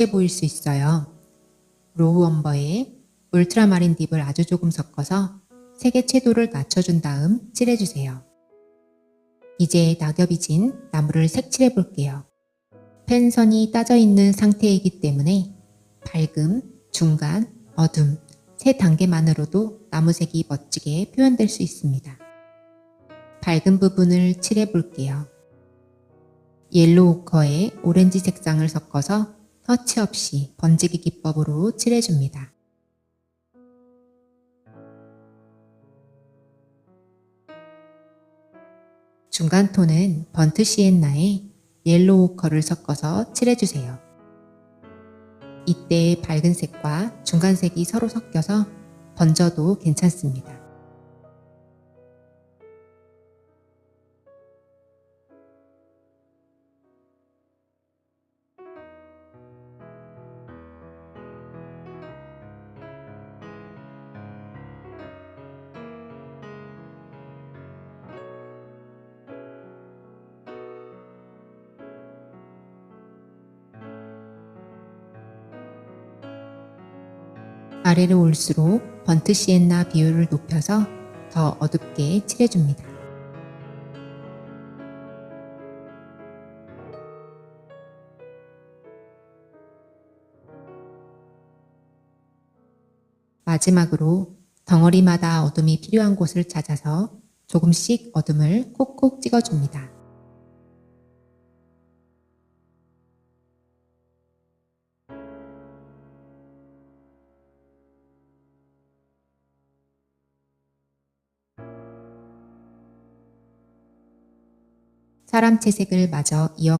해 보일 수 있어요. 로우 엄버에 울트라마린 딥을 아주 조금 섞어서 색의 채도를 낮춰준 다음 칠해주세요. 이제 낙엽이 진 나무를 색칠해 볼게요. 펜선이 따져 있는 상태이기 때문에 밝음, 중간, 어둠 세 단계만으로도 나무색이 멋지게 표현될 수 있습니다. 밝은 부분을 칠해 볼게요. 옐로우 오커에 오렌지 색상을 섞어서 터치 없이 번지기 기법으로 칠해줍니다. 중간 톤은 번트 시엔나에 옐로우 오커를 섞어서 칠해주세요. 이때 밝은 색과 중간색이 서로 섞여서 번져도 괜찮습니다. 아래로 올수록 번트 시엔나 비율을 높여서 더 어둡게 칠해줍니다. 마지막으로 덩어리마다 어둠이 필요한 곳을 찾아서 조금씩 어둠을 콕콕 찍어줍니다. 사람 채색을 마저 이어